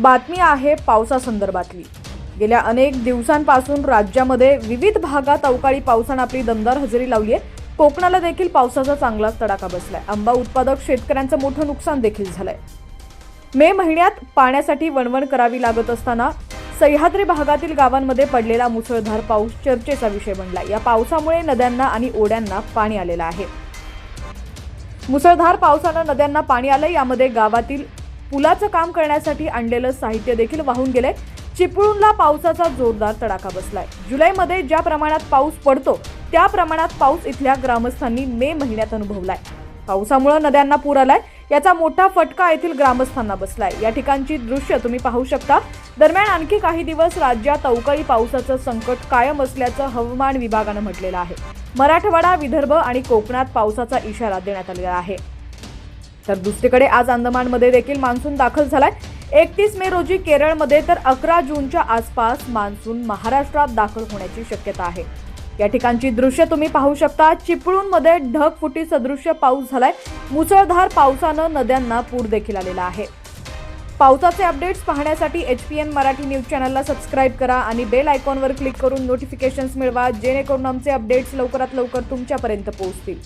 बातमी आहे पावसासंदर्भातली. गेल्या अनेक दिवसांपासून राज्यामध्ये विविध भागात अवकाळी पावसानं आपली दमदार हजेरी लावली आहे. कोकणाला देखील पावसाचा चांगलाच तडाखा बसलाय. आंबा उत्पादक शेतकऱ्यांचं मोठं नुकसान देखील झालंय. मे महिन्यात पाण्यासाठी वणवण करावी लागत असताना सह्याद्री भागातील गावांमध्ये पडलेला मुसळधार पाऊस चर्चेचा विषय बनला. या पावसामुळे नद्यांना आणि ओढ्यांना पाणी आलेलं आहे. मुसळधार पावसानं नद्यांना पाणी आलं यामध्ये गावातील पुलाचं काम करण्यासाठी आणलेलं साहित्य देखील वाहून गेलंय. चिपळूणला पावसाचा जोरदार तडाखा बसलाय. जुलैमध्ये ज्या प्रमाणात पाऊस पडतो त्या प्रमाणात पाऊस इथल्या ग्रामस्थांनी मे महिन्यात अनुभवलाय. पावसामुळे नद्यांना पूर आलाय याचा मोठा फटका येथील ग्रामस्थांना बसलाय. या ठिकाणची दृश्य तुम्ही पाहू शकता. दरम्यान आणखी काही दिवस राज्यात अवकाळी पावसाचं संकट कायम असल्याचं हवामान विभागानं म्हटलेलं आहे. मराठवाडा विदर्भ आणि कोकणात पावसाचा इशारा देण्यात आलेला आहे. तर दुसरीकडे आज अंदमानमध्ये देखील मान्सून दाखल झालाय. एकतीस मे रोजी केरळमध्ये तर अकरा जूनच्या आसपास मान्सून महाराष्ट्रात दाखल होण्याची शक्यता आहे. या ठिकाणची दृश्य तुम्ही पाहू शकता. चिपळूणमध्ये ढगफुटी सदृश्य पाऊस झालाय. मुसळधार पावसानं नद्यांना पूर देखील आलेला आहे. पावसाचे अपडेट्स पाहण्यासाठी H P N Marathi news चॅनलला सबस्क्राईब करा आणि बेल आयकॉनवर क्लिक करून नोटिफिकेशन्स मिळवा जेणेकरून आमचे अपडेट्स लवकरात लवकर तुमच्यापर्यंत पोहोचतील.